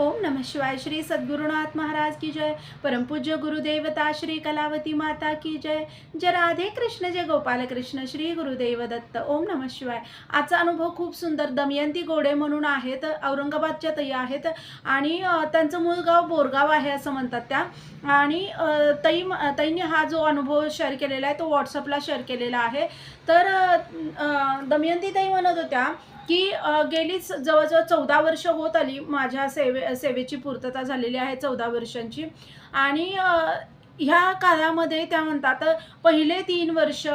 ओम नमः शिवाय श्री सद्गुरुनाथ महाराज की जय। परमपूज्य गुरुदेवता श्री कलावती माता की जय। जय राधे कृष्ण जय गोपाल कृष्ण श्री गुरुदेव दत्त। ओम नमः शिवाय। आजचा अनुभव खूप सुंदर दमयंती गोडे म्हणून आहेत औरंगाबादच्या ताई आहेत आणि त्यांचं मूळ गाव बोरगाव आहे असं म्हणतात त्या. आणि तई तईने हा जो अनुभव शेअर केलेला आहे तो व्हॉट्सअपला शेअर केलेला आहे. तर दमयंती ताई म्हणत होत्या की गेलीच जवळजवळ चौदा वर्ष होत आली माझ्या सेवे सेवेची पूर्तता झालेली आहे चौदा वर्षांची. आणि ह्या काळामध्ये त्या म्हणतात पहिले तीन वर्ष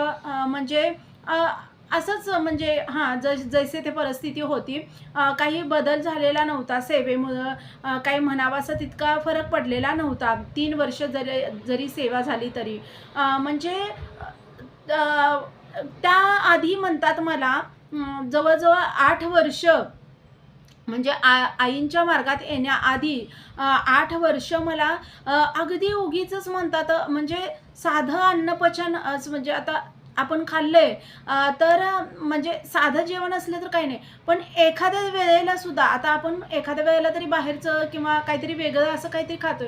म्हणजे असंच म्हणजे हां ज जैसे ते परिस्थिती होती. काही बदल झालेला नव्हता सेवेमुळं. काही म्हणावा असं तितका फरक पडलेला नव्हता. तीन वर्ष जरी जरी सेवा झाली तरी. म्हणजे त्या त्याआधी म्हणतात मला जवळजवळ आठ वर्ष म्हणजे आ आईंच्या मार्गात येण्याआधी आठ वर्ष मला अगदी उगीच म्हणतात म्हणजे साधं अन्नपचन म्हणजे आता आपण खाल्लंय तर म्हणजे साधं जेवण असलं तर काही नाही. पण एखाद्या वेळेला सुद्धा आता आपण एखाद्या वेळेला तरी बाहेरचं किंवा काहीतरी वेगळं असं काहीतरी खातोय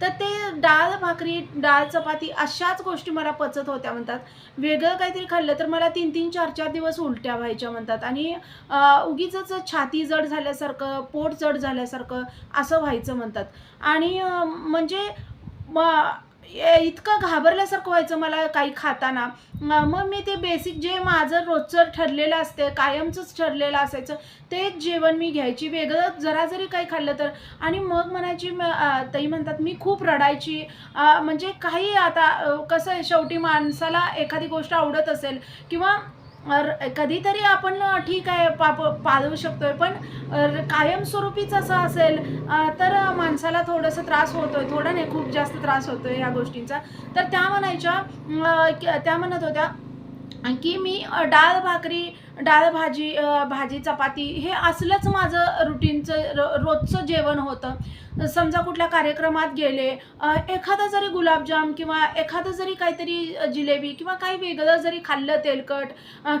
तर ते डाळ भाकरी डाळ चपाती अशाच गोष्टी मला पचत होत्या म्हणतात. वेगळं काहीतरी खाल्लं तर मला तीन तीन चार चार दिवस उलट्या व्हायच्या म्हणतात. आणि उगीच छाती जड झाल्यासारखं पोट जड झाल्यासारखं असं व्हायचं म्हणतात. आणि म्हणजे म इतकं घाबरल्यासारखं व्हायचं मला काही खाताना. मग मी ते बेसिक जे माझं रोजचं ठरलेलं असते कायमचंच ठरलेलं असायचं तेच जेवण मी घ्यायची. वेगळं जरा जरी काही खाल्लं तर. आणि मग म्हणायची ताई म्हणतात मी खूप रडायची. म्हणजे काही आता कसं आहे शेवटी माणसाला एखादी गोष्ट आवडत असेल किंवा कधीतरी आपण ठीक आहे पाप पाळू शकतोय पण कायमस्वरूपीच असं असेल तर माणसाला थोडंसं त्रास होतोय थोडा नाही खूप जास्त त्रास होतोय ह्या गोष्टींचा. तर त्या म्हणायच्या त्या म्हणत होत्या की मी डाळ भाकरी डाळ भाजी भाजी चपाती हे असलंच माझं रुटीनचं र रोजचं जेवण होतं. समजा कुठल्या कार्यक्रमात गेले एखादा जरी गुलाबजाम किंवा एखादं जरी काहीतरी जिलेबी किंवा काही वेगळं जरी खाल्लं तेलकट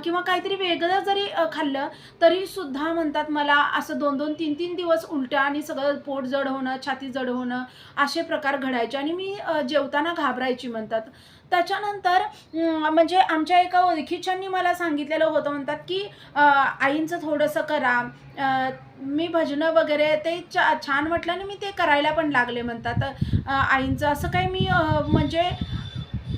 किंवा काहीतरी वेगळं जरी खाल्लं तरीसुद्धा म्हणतात मला असं दोन दोन तीन तीन दिवस उलट्या आणि सगळं पोट जड होणं छाती जड होणं असे प्रकार घडायचे आणि मी जेवताना घाबरायची म्हणतात. त्याच्यानंतर म्हणजे आमच्या एका ओळखीच्यांनी मला सांगितलेलं होतं म्हणतात की आईंचं थोडंसं करा मी भजनं वगैरे ते छा छान म्हटल्याने मी ते करायला पण लागले म्हणतात. आईंचं असं काही मी म्हणजे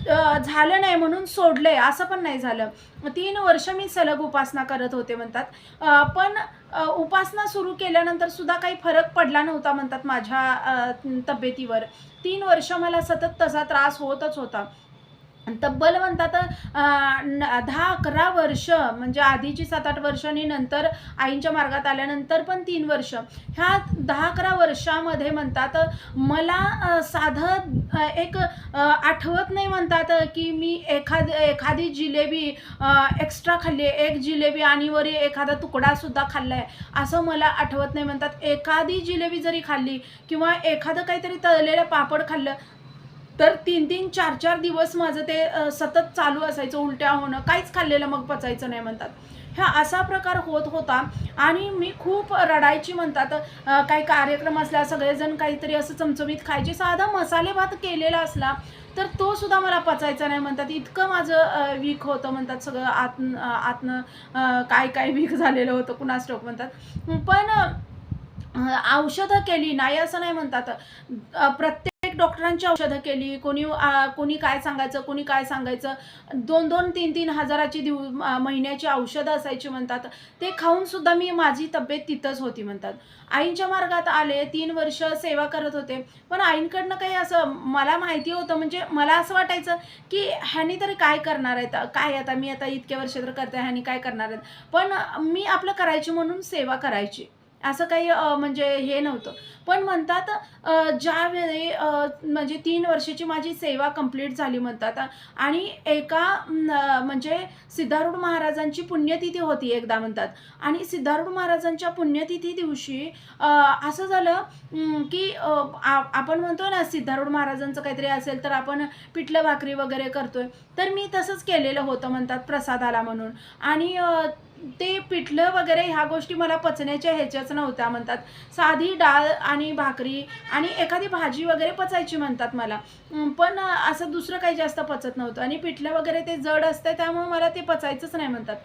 झालं नाही म्हणून सोडलं आहे असं पण नाही झालं. तीन वर्ष मी सलग उपासना करत होते म्हणतात. पण उपासना सुरू केल्यानंतर सुद्धा काही फरक पडला नव्हता म्हणतात माझ्या तब्येतीवर. तीन वर्ष मला सतत तसा त्रास होतच होता. तब्बल म्हणतात न- दहा अकरा वर्ष म्हणजे आधीची सात आठ वर्ष आणि नंतर आईंच्या मार्गात आल्यानंतर पण तीन वर्ष. ह्या दहा अकरा वर्षामध्ये म्हणतात मला साधं एक आठवत नाही म्हणतात की मी एखाद एखादी जिलेबी एक्स्ट्रा खाल्ली. आहे एक जिलेबी आणि वरी एखादा तुकडासुद्धा खाल्ला आहे असं मला आठवत नाही म्हणतात. एखादी जिलेबी जरी खाल्ली किंवा एखादं काहीतरी तळलेलं पापड खाल्लं तर तीन तीन चार चार दिवस माझं ते सतत चालू असायचं उलट्या होणं काहीच खाल्लेलं मग पचायचं नाही म्हणतात. ह्या असा प्रकार होत होता आणि मी खूप रडायची म्हणतात. काही कार्यक्रम असला सगळेजण काहीतरी असं चमचमीत खायचे साधा मसाले भात केलेला असला तर तो सुद्धा मला पचायचा नाही म्हणतात. इतकं माझं वीक होतं म्हणतात सगळं आत आतनं काय काय वीक झालेलं होतं कुणा ठाऊक म्हणतात. पण औषधं केली नाही असं नाही म्हणतात. प्रत्येक डॉक्टरांची औषधं केली कोणी कोणी काय सांगायचं कोणी काय सांगायचं दोन दोन तीन तीन हजाराची दिव महिन्याची औषधं असायची म्हणतात. ते खाऊनसुद्धा मी माझी तब्येत तिथंच होती म्हणतात. आईंच्या मार्गात आले तीन वर्ष सेवा करत होते. पण आईंकडनं काही असं मला माहिती होतं म्हणजे मला असं वाटायचं की ह्यानी तरी काय करणार आहेत? काय आता मी आता इतके वर्ष तर करते ह्यानी काय करणार आहेत? पण मी आपलं करायची म्हणून सेवा करायची. असं काही म्हणजे हे नव्हतं. पण म्हणतात ज्यावेळी म्हणजे तीन वर्षाची माझी सेवा कंप्लीट झाली म्हणतात आणि एका म्हणजे सिद्धारूढ महाराजांची पुण्यतिथी होती एकदा म्हणतात. आणि सिद्धारूढ महाराजांच्या पुण्यतिथी दिवशी असं झालं की आपण म्हणतो ना सिद्धारूढ महाराजांचं काहीतरी असेल तर आपण पिठलं भाकरी वगैरे करतोय. तर मी तसंच केलेलं होतं म्हणतात प्रसादाला म्हणून. आणि ते पिठलं वगैरे ह्या गोष्टी मला पचण्याच्या ह्याच्याच नव्हत्या म्हणतात. साधी डाळ आणि भाकरी आणि एखादी भाजी वगैरे पचायची म्हणतात मला. पण असं दुसरं काही जास्त पचत नव्हतं. आणि पिठलं वगैरे ते जड असतं त्यामुळे मला ते पचायचंच नाही म्हणतात.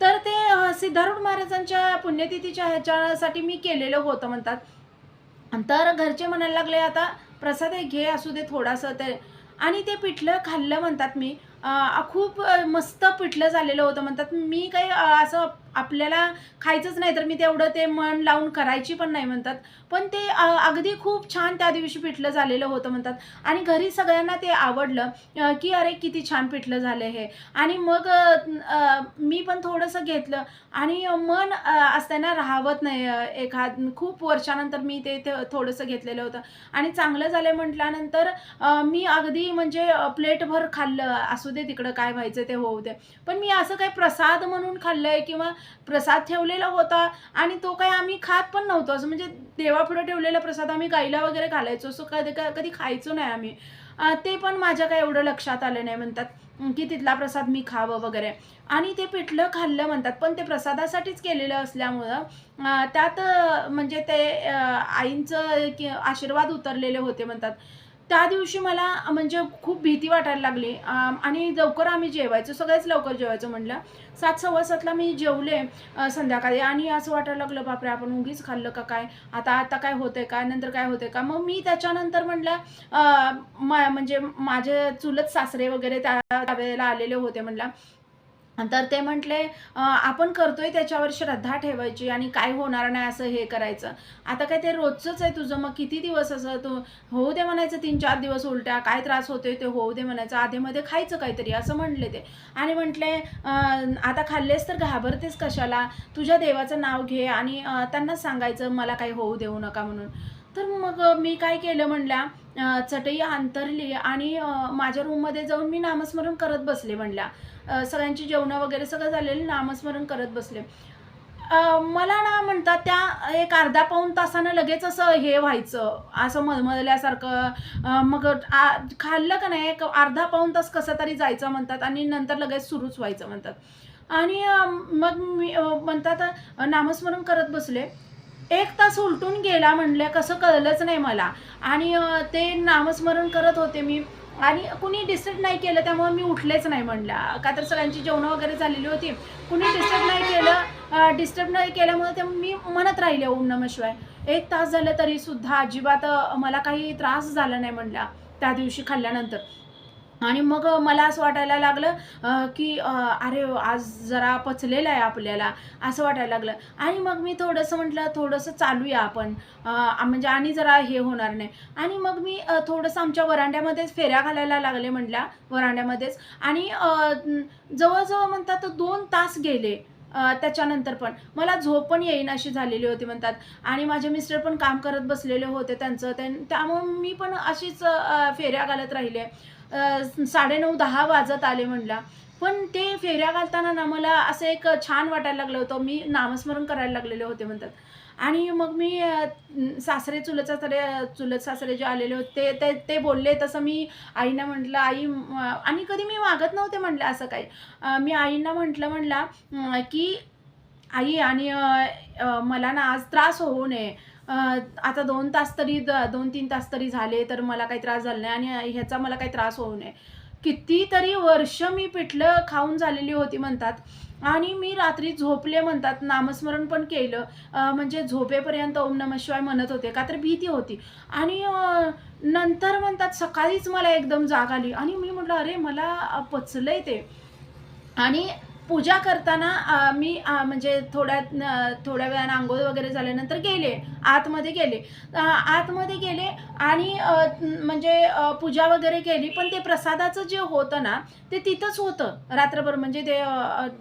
तर ते सिद्धारूढ महाराजांच्या पुण्यतिथीच्या ह्याच्यासाठी मी केलेलं होतं म्हणतात. तर घरचे म्हणायला लागले आता प्रसाद घे असू दे थोडासा ते. आणि ते पिठलं खाल्लं म्हणतात मी. खूप मस्त पिठलं झालेलं होतं. म्हणतात मी काही असं आपल्याला खायचंच नाही तर मी तेवढं ते मन लावून करायची पण नाही म्हणतात. पण ते अगदी खूप छान त्या दिवशी पिठलं झालेलं होतं म्हणतात. आणि घरी सगळ्यांना ते आवडलं की अरे किती छान पिठलं झालं हे. आणि मग मी पण थोडंसं घेतलं. आणि मन असताना राहावत नाही एखाद खूप वर्षानंतर मी ते ते थोडंसं घेतलेलं होतं. आणि चांगलं झालं म्हटल्यानंतर मी अगदी म्हणजे प्लेटभर खाल्लं असू दे तिकडं काय व्हायचं ते होऊ दे. पण मी असं काही प्रसाद म्हणून खाल्लं आहे किंवा प्रसाद ठेवलेला होता आणि तो काही आम्ही खात पण नव्हतो. असं म्हणजे देवापुढे ठेवलेला प्रसाद आम्ही गाईला वगैरे घालायचो. असं कधी कधी खायचो नाही आम्ही. ते पण माझ्या काही एवढं लक्षात आलं नाही म्हणतात की तिथला प्रसाद मी खावं वगैरे. आणि ते पिठलं खाल्लं म्हणतात पण ते प्रसादासाठीच केलेलं असल्यामुळं त्यात म्हणजे ते आईंचं आशीर्वाद उतरलेले होते म्हणतात. त्या दिवशी मला म्हणजे खूप भीती वाटायला लागली. आणि लवकर आम्ही जेवायचो सगळ्याच लवकर जेवायचो म्हटलं सात सव्वा सातला मी जेवले संध्याकाळी. आणि असं वाटायला लागलं बापरे आपण उगीच खाल्लं का काय? आता आता काय होतंय काय नंतर काय होतंय का? मग मी त्याच्यानंतर म्हटलं म्हणजे माझे चुलत सासरे वगैरे त्या त्यावेळेला आलेले होते म्हटलं तर ते म्हटले आपण करतोय त्याच्यावर श्रद्धा ठेवायची आणि काय होणार नाही असं हे करायचं. आता काय ते रोजचंच आहे तुझं मग किती दिवस असं तू होऊ दे म्हणायचं तीन चार दिवस उलट्या काय त्रास होतोय ते होऊ दे म्हणायचं आधेमध्ये खायचं काहीतरी असं म्हटले ते. आणि म्हटले आता खाल्लेस तर घाबरतेस कशाला? तुझ्या देवाचं नाव घे आणि त्यांनाच त्यांना सांगायचं मला काही होऊ देऊ नका म्हणून. तर मग मी काय केलं म्हणल्या चटई अंतरली आणि माझ्या रूममध्ये जाऊन मी नामस्मरण करत बसले म्हणल्या. सगळ्यांची जेवणं वगैरे सगळं झालेलं नामस्मरण करत बसले. मला ना म्हणतात त्या एक अर्धा पाऊन तासानं लगेच असं हे व्हायचं असं मधमधल्यासारखं मग आ- खाल्लं का नाही एक अर्धा पाऊण तास कसं तरी जायचं म्हणतात आणि नंतर लगेच सुरूच व्हायचं म्हणतात. आणि मग मी म्हणतात नामस्मरण करत बसले. एक तास उलटून गेला म्हणले कसं कळलंच नाही मला. आणि ते नामस्मरण करत होते मी. आणि कुणी डिस्टर्ब नाही केलं त्यामुळे मी उठलेच नाही म्हणलं. का तर सगळ्यांची जेवणं वगैरे झालेली होती. कुणी डिस्टर्ब नाही केलं डिस्टर्ब नाही केल्यामुळे ते मी म्हणत राहिले ओम नम शिवाय. एक तास झालं तरीसुद्धा अजिबात मला काही त्रास झाला नाही म्हणला त्या दिवशी खाल्ल्यानंतर. आणि मग मला असं वाटायला लागलं की अरे आज जरा पचलेलं आहे आपल्याला असं वाटायला लागलं. आणि मग मी थोडंसं म्हटलं थोडंसं चालूया आपण. म्हणजे आणि जरा हे होणार नाही. आणि मग मी थोडंसं आमच्या वरांड्यामध्येच फेऱ्या घालायला लागले म्हटल्या वरांड्यामध्येच. आणि जवळजवळ म्हणतात दोन तास गेले त्याच्यानंतर पण. मला झोप पण येईन अशी झालेली होती म्हणतात. आणि माझे मिस्टर पण काम करत बसलेले होते त्यांचं. ते त्यामुळे मी पण अशीच फेऱ्या घालत राहिले. साडेनऊ दहा वाजत आले म्हणला. पण ते फेऱ्या घालताना ना मला असं एक छान वाटायला लागलं होतं. मी नामस्मरण करायला लागलेले होते म्हणतात. आणि मग मी सासरे चुलत सासरे चुलत सासरे जे आलेले होते ते ते बोलले तसं मी आईना म्हटलं आई आणि कधी मी मागत नव्हते म्हटलं असं काही. मी आईंना म्हटलं म्हणला की आई आणि मला ना आज त्रास होऊ नये. आता दोन तास तरी द- दोन तीन तास तरी झाले तर मला काही त्रास झाला नाही आणि ह्याचा मला काही त्रास होऊ नये. कितीतरी वर्ष मी पिठलं खाऊन झालेली होती म्हणतात आणि मी रात्री झोपले म्हणतात नामस्मरण पण केलं. म्हणजे झोपेपर्यंत ओम नम शिवाय म्हणत होते का तर भीती होती. आणि नंतर म्हणतात सकाळीच मला एकदम जाग आली आणि मी म्हटलं अरे मला पचलंय ते. आणि पूजा करताना मी म्हणजे थोड्या थोड्या वेळानं आंघोळ वगैरे झाल्यानंतर गेले आतमध्ये गेले. आतमध्ये गेले आणि म्हणजे पूजा वगैरे केली पण ते प्रसादाचं जे होतं ना ते तिथंच होतं. रात्रभर म्हणजे ते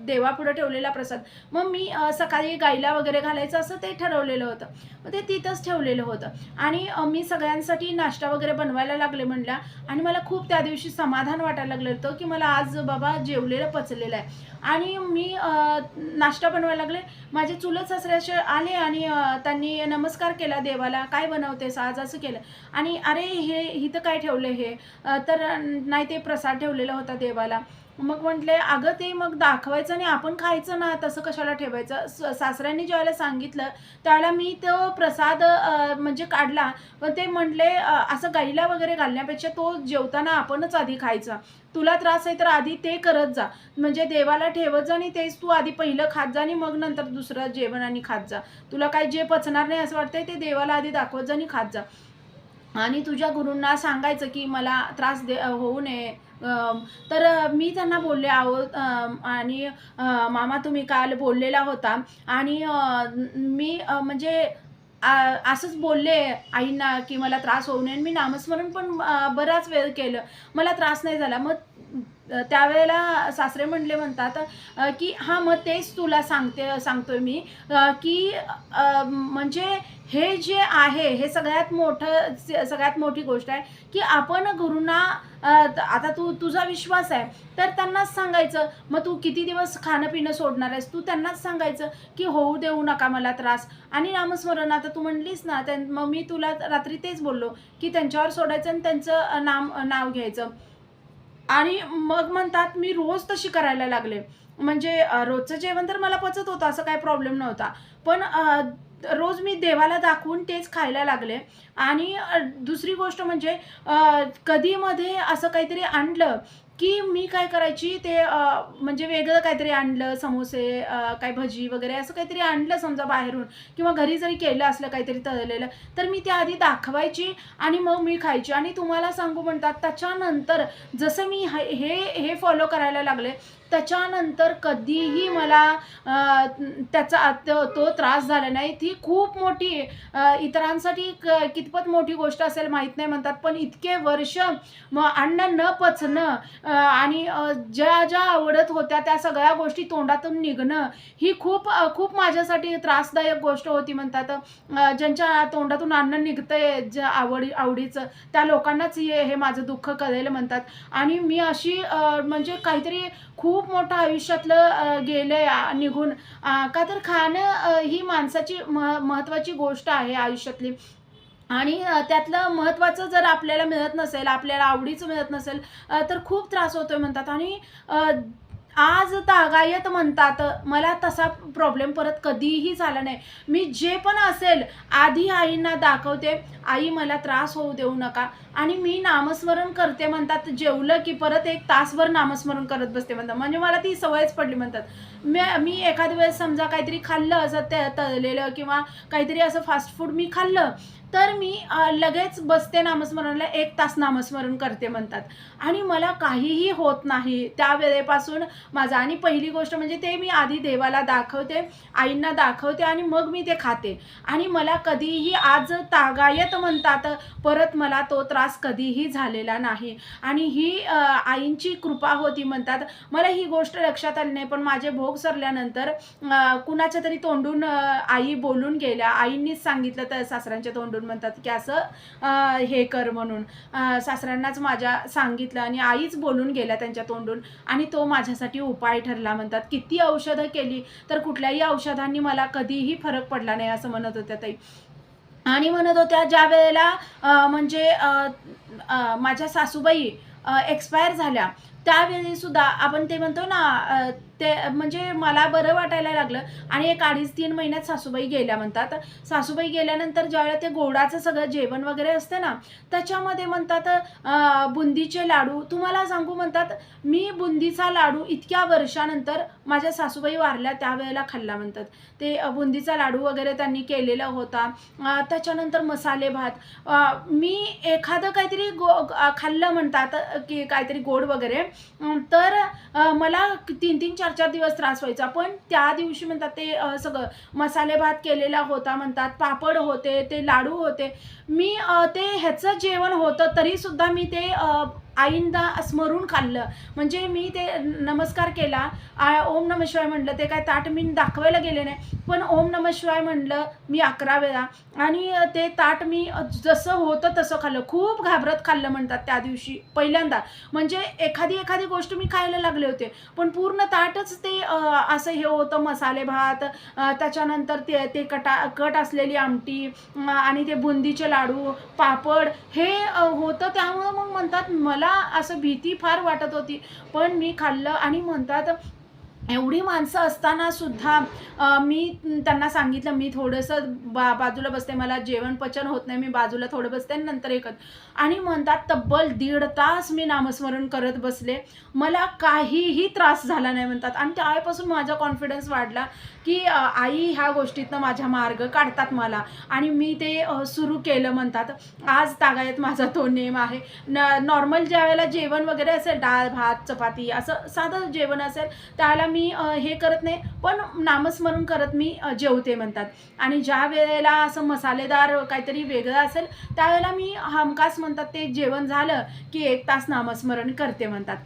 देवापुढं ठेवलेला प्रसाद. मग मी सकाळी गाईला वगैरे घालायचं असं ते ठरवलेलं होतं. मग ते तिथंच ठेवलेलं होतं. आणि मी सगळ्यांसाठी नाश्ता वगैरे बनवायला लागले म्हणल्या आणि मला खूप त्या दिवशी समाधान वाटायला लागलं होतं की मला आज बाबा जेवलेलं पचलेलं आहे. आणि आणि मी नाश्ता बनवायला लागले. माझे चुलत सासऱ्याचे आले आणि त्यांनी नमस्कार केला देवाला काय बनवतेस? आज असं केलं. आणि अरे हे इथं काय ठेवलं हे? तर नाही ते प्रसाद ठेवलेला होता देवाला. मग म्हटले अगं ते मग दाखवायचं आणि आपण खायचं ना तसं कशाला ठेवायचं? स- सासऱ्यांनी ज्यावेळेला सांगितलं त्यावेळेला मी तो प्रसाद म्हणजे काढला. पण ते म्हटले असं गाईला वगैरे घालण्यापेक्षा तो जेवताना आपणच आधी खायचा. तुला त्रास आहे तर आधी ते करत जा. म्हणजे देवाला ठेवत जा आणि तेच तू आधी पहिलं खात जा आणि मग नंतर दुसरं जेवण आणि खात जा. तुला काय जे पचणार नाही असं वाटतंय ते देवाला आधी दाखवत जा आणि खात जा. आणि तुझ्या गुरूंना सांगायचं की मला त्रास दे होऊ नये तर मी त्यांना बोलले आहो आणि मामा तुम्ही काल बोललेला होता. आणि मी म्हणजे आ- असंच बोलले आईंना की मला त्रास होऊ नये. मी नामस्मरण पण बराच वेळ केलं. मला त्रास नाही झाला. मग त्यावेळेला सासरे म्हणले म्हणतात की हां मग तेच तुला सांगते सांगतोय मी की म्हणजे हे जे आहे हे सगळ्यात मोठं सगळ्यात मोठी गोष्ट आहे की आपण गुरुंना आता तू तुझा विश्वास आहे तर त्यांनाच सांगायचं मग तू किती दिवस खाणं पिणं सोडणार आहेस तू त्यांनाच सांगायचं की होऊ देऊ नका मला त्रास. आणि नामस्मरण आता तू म्हणलीस ना त्यां मग मी तुला रात्री तेच बोललो की त्यांच्यावर सोडायचं आणि त्यांचं नाम नाव घ्यायचं. आणि मग म्हणतात मी रोज तशी करायला लागले. म्हणजे रोजचं जेवण तर मला पचत होतं असं काही प्रॉब्लेम नव्हता. पण रोज मी देवाला दाखवून तेच खायला लागले. आणि दुसरी गोष्ट म्हणजे कधीमध्ये असं काहीतरी आणलं की मी काय करायची? ते म्हणजे वेगळं काहीतरी आणलं समोसे काय भजी वगैरे असं काहीतरी आणलं समजा बाहेरून किंवा घरी जरी केलं असलं काहीतरी तळलेलं तर मी ते आधी दाखवायची आणि मग मी खायची. आणि तुम्हाला सांगू म्हणतात त्याच्यानंतर जसं मी हे हे- हे फॉलो करायला लागले त्याच्यानंतर कधीही मला त्याचा तो तो त्रास झाला नाही. ती खूप मोठी इतरांसाठी क कितपत मोठी गोष्ट असेल माहीत नाही म्हणतात पण इतके वर्ष मग अन्न न पचणं आणि ज्या ज्या आवडत होत्या त्या सगळ्या गोष्टी तोंडातून निघणं ही खूप खूप माझ्यासाठी त्रासदायक गोष्ट होती म्हणतात. ज्यांच्या तोंडातून अन्न निघतंय ज्या आवडी आवडीचं त्या लोकांनाच हे हे माझं दुःख कळेल म्हणतात. आणि मी अशी म्हणजे काहीतरी खूप खूप मोठं आयुष्यातलं गेलंय निघून. का तर खाणं ही माणसाची मह महत्त्वाची गोष्ट आहे आयुष्यातली. आणि त्यातलं महत्त्वाचं जर आपल्याला मिळत नसेल आपल्याला आवडीचं मिळत नसेल तर खूप त्रास होतोय म्हणतात. आणि आज तागायत म्हणतात मला तसा प्रॉब्लेम परत कधीही झाला नाही. मी जे पण असेल आधी आईंना दाखवते आई मला त्रास होऊ देऊ नका. आणि मी नामस्मरण करते म्हणतात जेवलं की परत एक तासभर नामस्मरण करत बसते म्हणतात. म्हणजे मला ती सवयच पडली म्हणतात. मी मी एखाद्या वेळेस समजा काहीतरी खाल्लं असं ते तळलेलं किंवा काहीतरी असं फास्ट फूड मी खाल्लं तर मी लगेच बसते नामस्मरणला एक तास नामस्मरण करते म्हणतात. आणि मला काहीही होत नाही. त्या वेळेपासून माझा आणि पहिली गोष्ट म्हणजे ते मी आधी देवाला दाखवते आईंना दाखवते आणि मग मी ते खाते. आणि मला कधीही आज तागायत म्हणतात परत मला तो त्रास कधीही झालेला नाही. आणि ही आईंची कृपा होती म्हणतात. मला ही गोष्ट लक्षात आली नाही पण माझे भोग सरल्यानंतर कुणाच्या तरी तोंडून आई बोलून गेल्या. आईंनीच सांगितलं तर सासऱ्यांच्या तोंडून म्हणतात की असं हे कर म्हणून. सासऱ्यांनाच माझ्या सांगितलं आणि आईच बोलून गेल्या त्यांच्या तोंडून. आणि तो माझ्यासाठी उपाय ठरला म्हणतात. किती औषधं केली तर कुठल्याही औषधांनी मला कधीही फरक पडला नाही असं म्हणत होत्या ताई. आणि म्हणत होत्या ज्या वेळेला म्हणजे माझ्या सासूबाई एक्सपायर झाल्या त्यावेळी सुद्धा आपण ते म्हणतो ना ते म्हणजे मला बरं वाटायला लागलं. आणि एक अडीच तीन महिन्यात सासूबाई गेल्या म्हणतात. सासूबाई गेल्यानंतर ज्यावेळेला ते गोडाचं सगळं जेवण वगैरे असतं ना त्याच्यामध्ये म्हणतात बुंदीचे लाडू. तुम्हाला सांगू म्हणतात मी बुंदीचा लाडू इतक्या वर्षानंतर माझ्या सासूबाई वारल्या त्यावेळेला खाल्ला म्हणतात. ते बुंदीचा लाडू वगैरे त्यांनी केलेला होता. त्याच्यानंतर मसाले भात. मी एखादं काहीतरी गो खाल्लं म्हणतात की काहीतरी गोड वगैरे. तर मला तीन तीन चार चार दिवस त्रास व्हायचा. पण त्या दिवशी म्हणतात ते सगळं मसाले भात केलेला होता म्हणतात पापड होते ते लाडू होते. मी ते ह्याचं जेवण होतं तरीसुद्धा मी ते आईंदा स्मरून खाल्लं. म्हणजे मी ते नमस्कार केला. ओम नम शिवाय म्हणलं. ते काय ताट मी दाखवायला गेले नाही. पण ओम नम शिवाय म्हणलं मी अकरा वेळा. आणि ते ताट मी जसं होतं तसं खाल्लं. खूप घाबरत खाल्लं म्हणतात त्या दिवशी पहिल्यांदा. म्हणजे एखादी एखादी गोष्ट मी खायला लागले होते. पण पूर्ण ताटच ते असं हे होतं मसाले भात त्याच्यानंतर ते ते कटा कट असलेली आमटी आणि ते बुंदीचे लाडू पापड हे होतं. त्यामुळं मग म्हणतात मला मला असं भीती फार वाटत होती. पण मी खाल्लं आणि म्हणतात एवढी माणसं असताना सुद्धा मी त्यांना सांगितलं मी थोडंसं बा बाजूला बसते मला जेवण पचन होत नाही मी बाजूला थोडं बसते नंतर एकत आणि म्हणतात तब्बल दीड तास मी नामस्मरण करत बसले. मला काहीही त्रास झाला नाही म्हणतात. आणि त्यावेळेपासून माझा कॉन्फिडन्स वाढला की आई ह्या गोष्टीतनं माझ्या मार्ग काढतात मला. आणि मी ते सुरू केलं म्हणतात. आज तागायत माझा तो नेम आहे. न नॉर्मल ज्या वेळेला जेवण वगैरे असेल डाळ भात चपाती असं साधं जेवण असेल त्यावेळेला मी हे करत नाही पण नामस्मरण करत मी जेवते म्हणतात. आणि ज्या वेळेला असं मसालेदार काहीतरी वेगळं असेल त्यावेळेला मी हमखास म्हणतात ते जेवण झालं की एक तास नामस्मरण करते म्हणतात.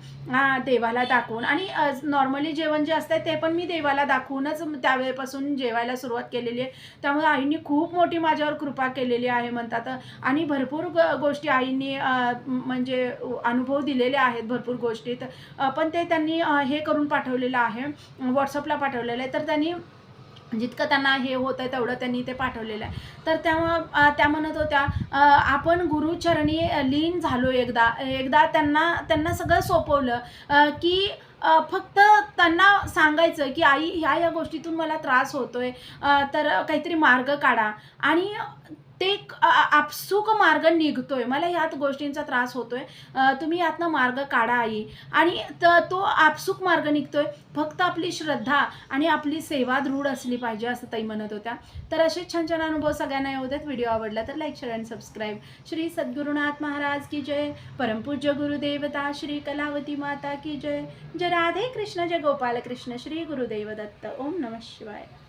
देवाला दाखवून. आणि नॉर्मली जेवण जे असतं ते पण मी देवाला दाखवूनच त्यावेळेपासून जेवायला सुरुवात केलेली आहे. त्यामुळे आईंनी खूप मोठी माझ्यावर कृपा केलेली आहे म्हणतात. आणि भरपूर गोष्टी आईंनी म्हणजे अनुभव दिलेले आहेत भरपूर गोष्टीत. पण ते त्यांनी हे करून पाठवलेलं आहे. व्हॉट्सअपला पाठवलेलं आहे. तर त्यांनी जितकं त्यांना हे होतं आहे तेवढं त्यांनी ते पाठवलेलं आहे. तर त्या त्या म्हणत होत्या आपण गुरुचरणी लीन झालो एकदा. एकदा त्यांना त्यांना सगळं सोपवलं की फक्त त्यांना सांगायचं की आई ह्या या गोष्टीतून मला त्रास होतोय. तर काहीतरी मार्ग काढा. आणि ते एक आपसूक मार्ग निघतोय. मला ह्यात गोष्टींचा त्रास होतोय. तुम्ही यातनं मार्ग काढा आई. आणि त- तो आपसूक मार्ग निघतोय. फक्त आपली श्रद्धा आणि आपली सेवा दृढ असली पाहिजे असं ताई म्हणत होत्या. तर असे छान छान अनुभव सगळ्यांना येऊ देत. व्हिडिओ आवडला तर like share and subscribe. Shri Sadgurunath Maharaj की जय. परमपूज्य गुरुदेवता श्री कलावती माता की जय. जय राधे कृष्ण जय गोपाल कृष्ण श्री गुरुदेव दत्त. ओम नम शिवाय.